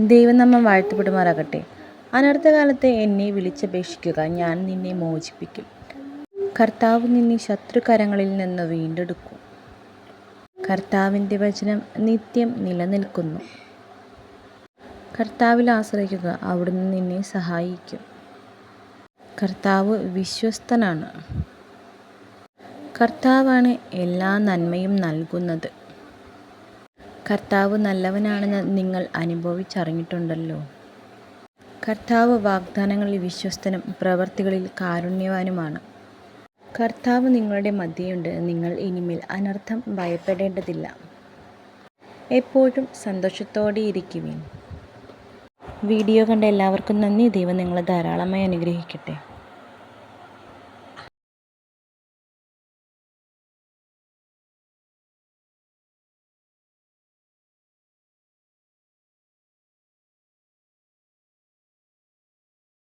ദൈവം നമ്മൾ വാഴ്ത്തപ്പെടുമാറാകട്ടെ. അനർത്ഥകാലത്ത് എന്നെ വിളിച്ചപേക്ഷിക്കുക. ഞാൻ നിന്നെ മോചിപ്പിക്കും. കർത്താവ് നിന്നെ ശത്രുകരങ്ങളിൽ നിന്ന് വീണ്ടെടുക്കും. കർത്താവിന്റെ വചനം നിത്യം നിലനിൽക്കുന്നു. കർത്താവിൽ ആശ്രയിക്കുക. അവിടുന്ന് നിന്നെ സഹായിക്കും. കർത്താവ് വിശ്വസ്തനാണ്. കർത്താവാണ് എല്ലാ നന്മയും നൽകുന്നത്. കർത്താവ് നല്ലവനാണെന്ന് നിങ്ങൾ അനുഭവിച്ചറിഞ്ഞിട്ടുണ്ടല്ലോ. കർത്താവ് വാഗ്ദാനങ്ങളിൽ വിശ്വസ്തനും പ്രവർത്തികളിൽ കാരുണ്യവാനുമാണ്. കർത്താവ് നിങ്ങളുടെ മധ്യയുണ്ട് നിങ്ങൾ ഇനിമേൽ അനർത്ഥം ഭയപ്പെടേണ്ടതില്ല. എപ്പോഴും സന്തോഷത്തോടെ ഇരിക്കുവിൻ. വീഡിയോ കണ്ട എല്ലാവർക്കും നന്ദി. ദൈവം നിങ്ങളെ ധാരാളമായി അനുഗ്രഹിക്കട്ടെ.